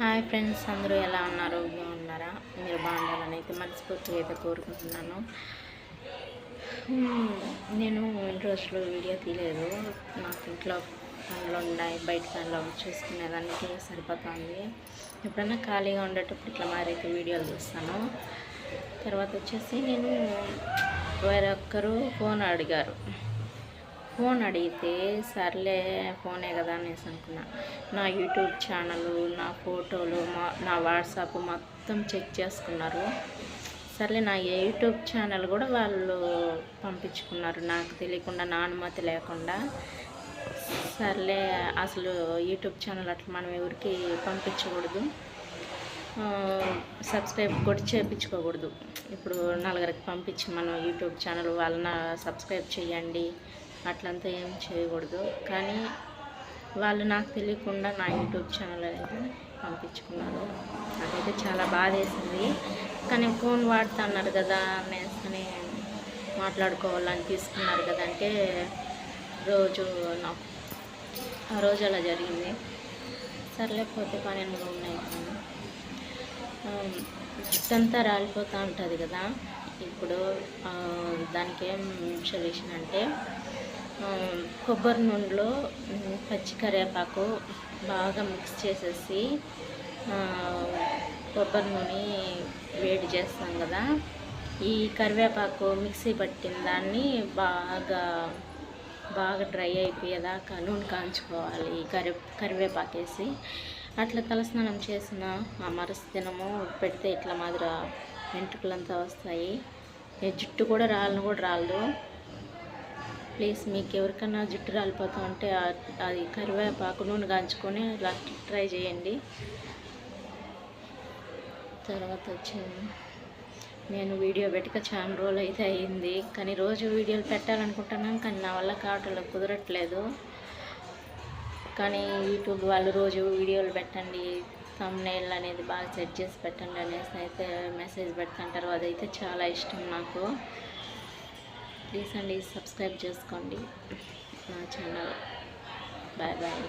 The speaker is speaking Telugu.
హాయ్ ఫ్రెండ్స్ అందరూ ఎలా ఉన్నారు? ఉన్నారా మీరు బాగుండాలని అయితే మనస్ఫూర్తిగా అయితే కోరుకుంటున్నాను. నేను ఇన్ని రోజులు వీడియో తీయలేదు. నాకు ఇంట్లో పనులు ఉన్నాయి బయట పనులు చూసుకునేదానికి సరిపోతుంది. ఎప్పుడైనా ఖాళీగా ఉండేటప్పుడు ఇట్లా మారైతే వీడియోలు చూస్తాను తర్వాత వచ్చేసి నేను వేరొక్కరు ఫోన్ అడిగారు. ఫోన్ అడిగితే సర్లే ఫోనే కదా అనేసి అనుకున్నా. నా యూట్యూబ్ ఛానల్ నా ఫోటోలు మా నా వాట్సాప్ మొత్తం చెక్ చేసుకున్నారు. సర్లే నా యూట్యూబ్ ఛానల్ కూడా వాళ్ళు పంపించుకున్నారు. నాకు తెలియకుండా నా అనుమతి లేకుండా. సర్లే అసలు యూట్యూబ్ ఛానల్ అట్లా మనం ఎవరికి పంపించకూడదు. సబ్స్క్రైబ్ కూడా చేయించుకోకూడదు ఇప్పుడు నలుగురికి పంపించి మనం యూట్యూబ్ ఛానల్ వాళ్ళన సబ్స్క్రైబ్ చేయండి అట్లంతా ఏం చేయకూడదు. కానీ వాళ్ళు నాకు తెలియకుండా నా యూట్యూబ్ ఛానల్ అనేది పంపించుకున్నారు. నాకైతే చాలా బాధ వేసింది కానీ ఫోన్ వాడుతున్నారు కదా అనేసి మాట్లాడుకోవాలని తీసుకున్నారు కదా అంటే రోజు నాకు ఆ రోజు అలా జరిగింది. సర్లేకపోతే పని ఉన్నాయి? కానీ రాలిపోతూ ఉంటుంది కదా. ఇప్పుడు దానికి ఏం సొల్యూషన్ అంటే కొబ్బరి నూనెలో పచ్చి కరివేపాకు బాగా మిక్స్ చేసేసి కొబ్బరి నూనె వేడి చేస్తాం కదా. ఈ కరివేపాకు మిక్సీ పట్టిన దాన్ని బాగా బాగా డ్రై అయిపోయేదాకా నూనె కాంచుకోవాలి ఈ కరి కరివేపాకు వేసి అట్లా తలస్నానం చేసిన ఆ మరుసదినము పెడితే ఇట్లా మాదిర వెంట్రుకలంతా వస్తాయి. ఈ జుట్టు కూడా రాలను కూడా రాలదు. ప్లీజ్ మీకు ఎవరికైనా జుట్టు రాలిపోతూ ఉంటే అది కరివేపాకు నూనె కాంచుకొని ఇలా ట్రై చేయండి. తర్వాత వచ్చి నేను వీడియో పెట్టక చాలా రోజులు అయితే అయింది. కానీ రోజు వీడియోలు పెట్టాలనుకుంటున్నాను కానీ నా వల్ల కావటంలో కుదరట్లేదు. కానీ యూట్యూబ్ వాళ్ళు రోజు వీడియోలు పెట్టండి తమ్నేల్ అనేది బాగా సెట్ చేసి పెట్టండి అనేసి అయితే మెసేజ్ పెడుతుంటారు. అదైతే చాలా ఇష్టం నాకు. ప్లీజ్ అండి సబ్స్క్రైబ్ చేసుకోండి నా ఛానల్. Bye bye.